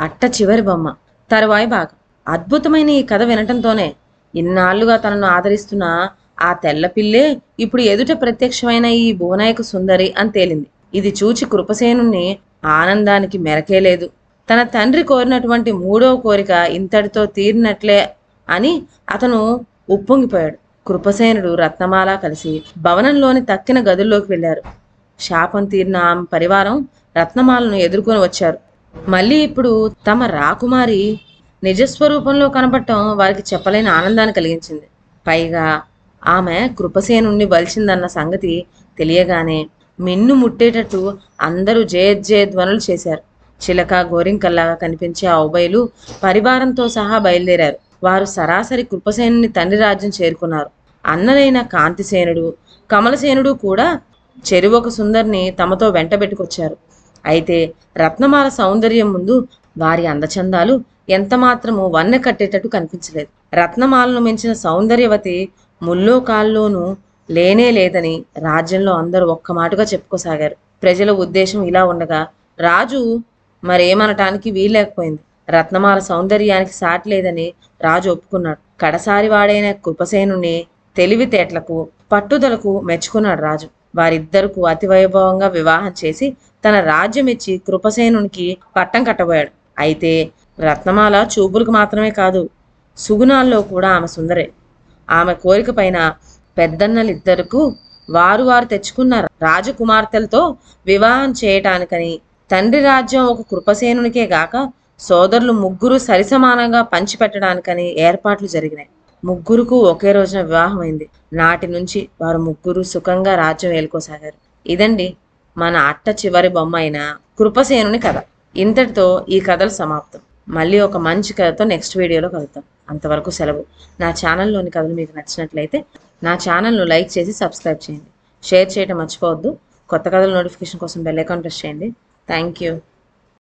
అట్ట చివరి బొమ్మ. తరువాయి భాగం. అద్భుతమైన ఈ కథ వినటంతోనే ఇన్నాళ్ళుగా తనను ఆదరిస్తున్న ఆ తెల్ల పిల్లే ఇప్పుడు ఎదుట ప్రత్యక్షమైన ఈ భువనాయక సుందరి అని తేలింది. ఇది చూచి కృపసేనుణ్ణి ఆనందానికి మెరకే లేదు. తన తండ్రి కోరినటువంటి మూడవ కోరిక ఇంతటితో తీరినట్లే అని అతను ఉప్పొంగిపోయాడు. కృపసేనుడు రత్నమాల కలిసి భవనంలోని తక్కిన గదుల్లోకి వెళ్ళారు శాపం తీరిన ఆమె పరివారం రత్నమాలను ఎదుర్కొని వచ్చారు. మళ్ళీ ఇప్పుడు తమ రాకుమారి నిజస్వరూపంలో కనపడటం వారికి చెప్పలేని ఆనందాన్ని కలిగించింది. పైగా ఆమె కృపసేనుణ్ణి బలిచిందన్న సంగతి తెలియగానే మిన్ను ముట్టేటట్టు అందరూ జయధ్వనులు చేశారు. చిలక గోరింకల్లాగా కనిపించే ఆ పరివారంతో సహా బయలుదేరారు. వారు సరాసరి కృపసేనుని తండ్రి రాజ్యం చేరుకున్నారు. అన్నలైన కాంతిసేనుడు కమలసేనుడు కూడా చెరువొక సుందరిని తమతో వెంటబెట్టుకొచ్చారు అయితే రత్నమాల సౌందర్యం ముందు వారి అందచందాలు ఎంతమాత్రము వన్నె కట్టేటట్టు కనిపించలేదు. రత్నమాలను మించిన సౌందర్యవతి ముల్లోకాల్లోనూ లేనే లేదని రాజ్యంలో అందరూ ఒక్క మాటగా చెప్పుకోసాగారు. ప్రజల ఉద్దేశం ఇలా ఉండగా రాజు మరేమనటానికి వీల్లేకపోయింది. రత్నమాల సౌందర్యానికి సాటి లేదని రాజు ఒప్పుకున్నాడు. కడసారి వాడైన కృపసేనుని తెలివితేటలకు పట్టుదలకు మెచ్చుకున్నాడు రాజు. వారిద్దరకు అతి వైభవంగా వివాహం చేసి తన రాజ్యం ఇచ్చి కృపసేనునికి పట్టం కట్టబోయాడు. అయితే రత్నమాల చూపులకు మాత్రమే కాదు సుగుణాల్లో కూడా ఆమె సుందరే. ఆమె కోరిక పైన పెద్దన్నలిద్దరకు వారు వారు తెచ్చుకున్న రాజకుమార్తెలతో వివాహం చేయటానికని తండ్రి రాజ్యం ఒక కృపసేనునికే గాక సోదరులు ముగ్గురు సరిసమానంగా పంచిపెట్టడానికని ఏర్పాట్లు జరిగినాయి. ముగ్గురుకు ఒకే రోజున వివాహం అయింది నాటి నుంచి వారు ముగ్గురు సుఖంగా రాజ్యం ఏలుకోసాగారు ఇదండి మన అట్ట చివరి బొమ్మ అయిన కృపసేనుని కథ. ఇంతటితో ఈ కథలు సమాప్తం. మళ్ళీ ఒక మంచి కథతో నెక్స్ట్ వీడియోలో కలుద్దాం. అంతవరకు సెలవు. నా ఛానల్లోని కథలు మీకు నచ్చినట్లయితే నా ఛానల్ను లైక్ చేసి సబ్స్క్రైబ్ చేయండి. షేర్ చేయడం మర్చిపోవద్దు. కొత్త కథల నోటిఫికేషన్ కోసం బెల్ ఐకాన్ ప్రెస్ చేయండి. Thank you.